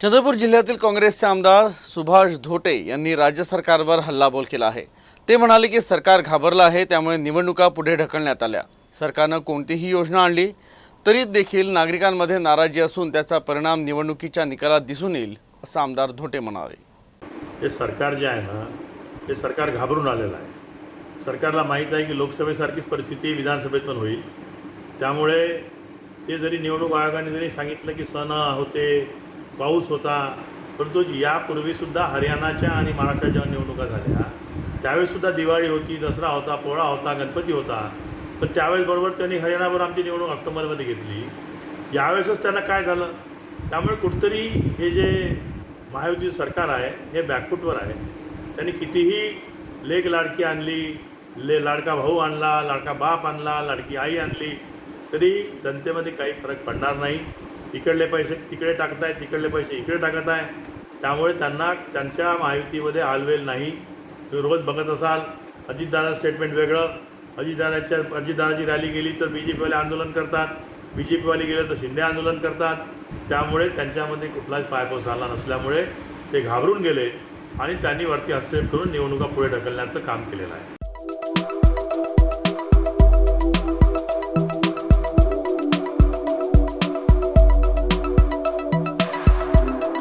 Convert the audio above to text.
चंद्रपूर जिल्ह्यातील काँग्रेसचे आमदार सुभाष धोटे यांनी राज्य सरकारवर हल्लाबोल केला आहे. ते म्हणाले की सरकार घाबरलं आहे त्यामुळे निवडणुका पुढे ढकलण्यात आल्या. सरकारनं कोणतीही योजना आणली तरी देखील नागरिकांमध्ये नाराजी असून त्याचा परिणाम निवडणुकीच्या निकालात दिसून येईल असं आमदार धोटे म्हणाले. हे सरकार जे आहे ना हे सरकार घाबरून आलेलं आहे. सरकारला माहीत आहे की लोकसभेसारखीच परिस्थिती विधानसभेत पण होईल. त्यामुळे ते जरी निवडणूक आयोगाने जरी सांगितलं की सण होते पाऊस होता परंतु यापूर्वीसुद्धा हरियाणाच्या आणि महाराष्ट्राच्या जेव्हा निवडणुका झाल्या. त्यावेळेससुद्धा दिवाळी होती दसरा होता पोळा होता गणपती होता. पण त्यावेळेस बरोबर त्यांनी हरियाणावर आमची निवडणूक ऑक्टोबरमध्ये घेतली. यावेळेसच त्यांना काय झालं? त्यामुळे कुठंतरी हे जे महायुती सरकार आहे हे बॅकफूटवर आहे. त्यांनी कितीही लेख लाडकी आणली ले लाडका भाऊ आणला लाडका बाप आणला लाडकी आई आणली तरी जनतेमध्ये काही फरक पडणार नाही. इकडले पैसे तिकडे टाकताय तिकडले पैसे इकडे टाकत आहे त्यामुळे त्यांना त्यांच्या माहितीमध्ये हालवेल नाही. तुम्ही रोज बघत असाल अजितदादा स्टेटमेंट वेगळं. अजितदादाच्या अजितदादाची रॅली गेली तर बी जे पीवाले आंदोलन करतात. बी जे पीवाले गेले तर शिंदे आंदोलन करतात. त्यामुळे त्यांच्यामध्ये कुठलाच पायपोस झाला नसल्यामुळे ते घाबरून गेले आणि त्यांनी वरती हस्तक्षेप करून निवडणुका पुढे ढकलण्याचं काम केलेलं आहे.